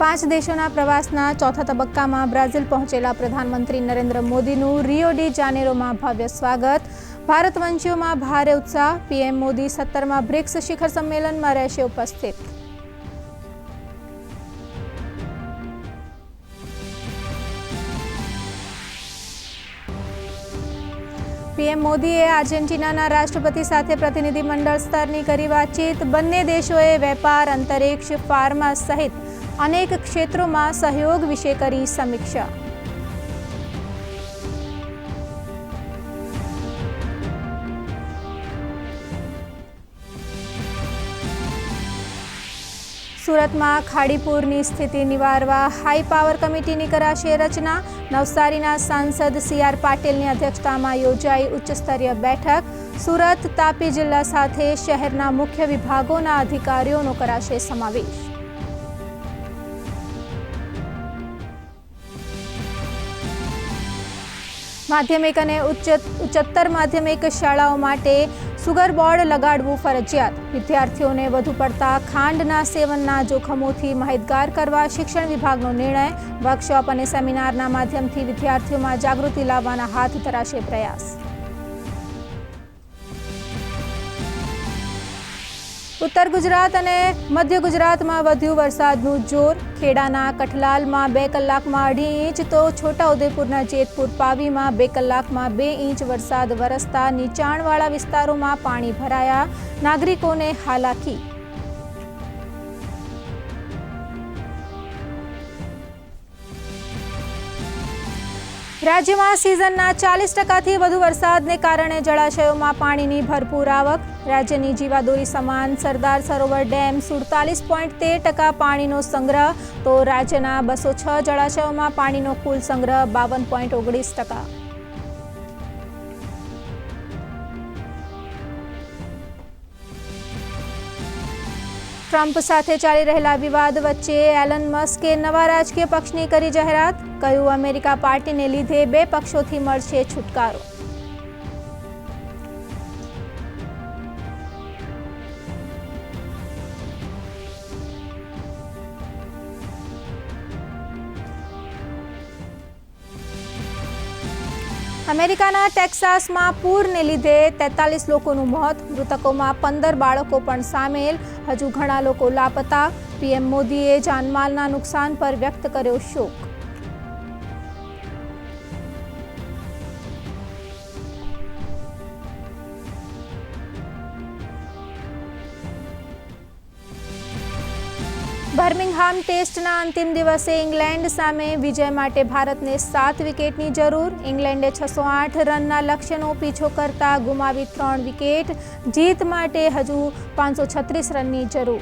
પાંચ દેશોના પ્રવાસના ચોથા તબક્કામાં બ્રાઝિલ પહોંચેલા પ્રધાનમંત્રી નરેન્દ્ર મોદીનું રિયો ડી જાનેરોમાં ભવ્ય સ્વાગત. ભારતવંશીઓમાં ભારે ઉત્સાહ. પીએમ મોદી સત્તરમાં બ્રિક્સ શિખર સંમેલનમાં રહેશે ઉપસ્થિત. પીએમ મોદીએ આર્જેન્ટિનાના રાષ્ટ્રપતિ સાથે પ્રતિનિધિમંડળ સ્તરની કરી વાતચીત. બંને દેશોએ વેપાર, અંતરિક્ષ, ફાર્મા સહિત અનેક ક્ષેત્રોમાં સહયોગ વિશે કરી સમીક્ષા. સુરતમાં ખાડીપુરની સ્થિતિ નિવારવા હાઈ પાવર કમિટીની કરાશે રચના. નવસારીના સાંસદ સી આર પાટીલની અધ્યક્ષતામાં યોજાઈ ઉચ્ચસ્તરીય બેઠક. સુરત તાપી જિલ્લા સાથે શહેરના મુખ્ય વિભાગોના અધિકારીઓનો કરાશે સમાવેશ. માધ્યમિક અને ઉચ્ચ ઉચ્ચતર માધ્યમિક શાળાઓ માટે સુગર બોર્ડ લગાડવું ફરજિયાત. વિદ્યાર્થીઓને વધુ પડતા ખાંડના સેવનના જોખમોથી માહિતગાર કરવા શિક્ષણ વિભાગનો નિર્ણય, વર્કશોપ અને સેમિનારના માધ્યમથી વિદ્યાર્થીઓમાં જાગૃતિ લાવવાના હાથ ધરાશે પ્રયાસ. ઉત્તર ગુજરાત અને મધ્ય ગુજરાતમાં વધ્યું વરસાદનું જોર. ખેડાના કઠલાલમાં બે કલાકમાં અઢી ઇંચ, તો છોટાઉદેપુરના જેતપુર પાવીમાં બે કલાકમાં બે ઇંચ વરસાદ વરસતા. નીચાણવાળા વિસ્તારોમાં પાણી ભરાયા. નાગરિકોને હાલાકી રાજ્યમાં સિઝનના ચાલીસ ટકાથી વધુ વરસાદને કારણે જળાશયોમાં પાણીની ભરપૂર આવક. રાજ્યની જીવાદોરી સમાન સરદાર સરોવર ડેમ સુડતાલીસ પોઈન્ટ તેર ટકા પાણીનો સંગ્રહ, તો રાજ્યના બસો છ જળાશયોમાં પાણીનો કુલ સંગ્રહ બાવન પોઈન્ટ ઓગણીસ ટકા. ટ્રમ્પ સાથે ચાલી રહેલા વિવાદ વચ્ચે એલન મસ્કે નવા રાજકીય પક્ષની કરી જાહેરાત. કહ્યું, અમેરિકા પાર્ટીને લીધે બે પક્ષોથી મળશે છુટકારો. અમેરિકાના ટેક્સાસમાં પૂરને લીધે તેતાલીસ લોકોનું મોત, મૃતકોમાં પંદર બાળકો પણ સામેલ. હજુ ઘણા લોકો લાપતા. પીએમ મોદીએ જાનમાલના નુકસાન પર વ્યક્ત કર્યો શોક. બર્મિંગહામ ટેસ્ટના અંતિમ દિવસે ઇંગ્લેન્ડ સામે વિજય માટે ભારતને સાત વિકેટની જરૂર. ઇંગ્લેન્ડે છસો આઠ રનના લક્ષ્યનો પીછો કરતા ગુમાવી ત્રણ વિકેટ. જીત માટે હજુ પાંચસો છત્રીસ રનની જરૂર.